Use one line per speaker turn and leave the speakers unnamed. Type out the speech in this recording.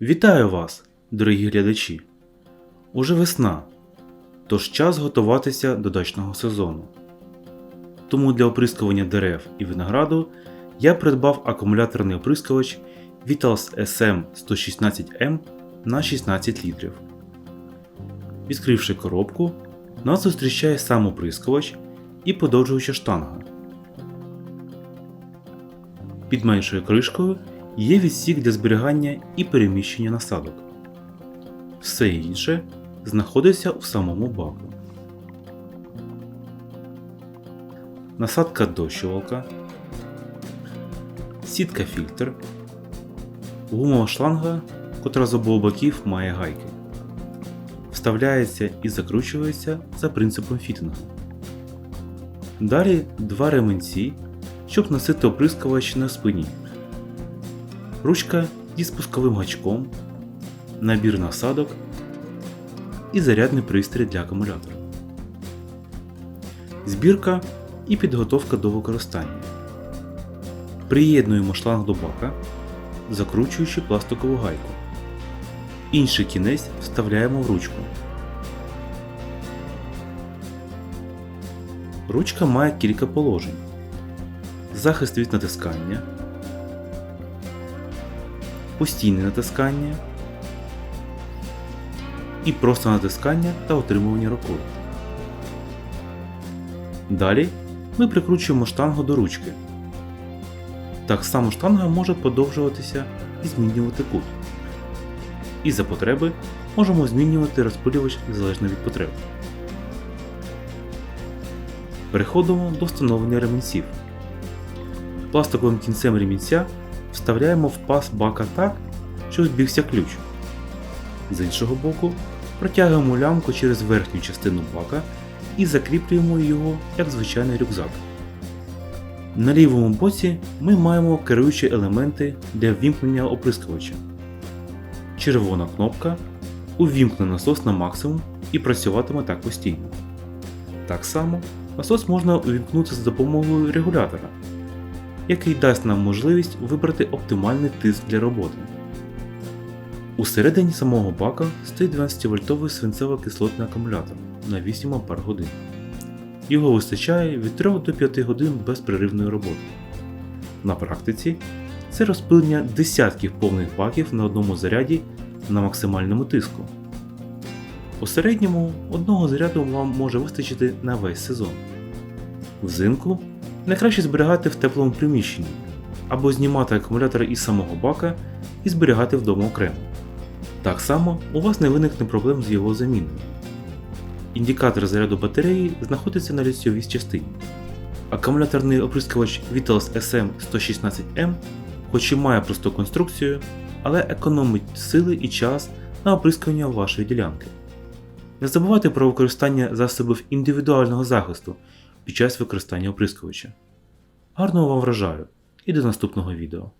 Вітаю вас, дорогі глядачі! Уже весна, тож час готуватися до дачного сезону. Тому для оприскування дерев і винограду я придбав акумуляторний оприскувач Vitals SM116M на 16 літрів. Відкривши коробку, нас зустрічає сам оприскувач і подовжуюча штанга. Під меншою кришкою є відсік для зберігання і переміщення насадок. Все інше знаходиться у самому баку. Насадка дощувалка, сітка фільтр, гумова шланга, котра з обох боків має гайки. Вставляється і закручується за принципом фітингу. Далі два ременці, щоб носити оприскувач на спині. Ручка зі спусковим гачком, набір насадок і зарядний пристрій для акумулятора. Збірка і підготовка до використання. Приєднуємо шланг до бака, закручуючи пластикову гайку. Інший кінець вставляємо в ручку. Ручка має кілька положень. Захист від натискання, постійне натискання і просто натискання та отримування рукою. Далі ми прикручуємо штангу до ручки. Так само штанга може подовжуватися і змінювати кут. І за потреби можемо змінювати розпилювач залежно від потреб. Переходимо до встановлення ремінців. Пластиковим кінцем ремінця вставляємо в паз бака так, щоб збігся ключ. З іншого боку, протягуємо лямку через верхню частину бака і закріплюємо його як звичайний рюкзак. На лівому боці ми маємо керуючі елементи для ввімкнення оприскувача. Червона кнопка увімкне насос на максимум і працюватиме так постійно. Так само насос можна увімкнути за допомогою регулятора, який дасть нам можливість вибрати оптимальний тиск для роботи. Усередині самого бака стоїть 12-вольтовий свинцево-кислотний акумулятор на 8 Ах. Його вистачає від 3 до 5 годин безперервної роботи. На практиці це розпилення десятків повних баків на одному заряді на максимальному тиску. У середньому одного заряду вам може вистачити на весь сезон. Взимку найкраще зберігати в теплому приміщенні або знімати акумулятор із самого бака і зберігати вдома окремо. Так само у вас не виникне проблем з його заміною. Індикатор заряду батареї знаходиться на ліцьовій частині. Акумуляторний оприскувач Vitals SM116M хоч і має просту конструкцію, але економить сили і час на оприскування вашої ділянки. Не забувайте про використання засобів індивідуального захисту під час використання оприскувача. Гарного вам врожаю і до наступного відео!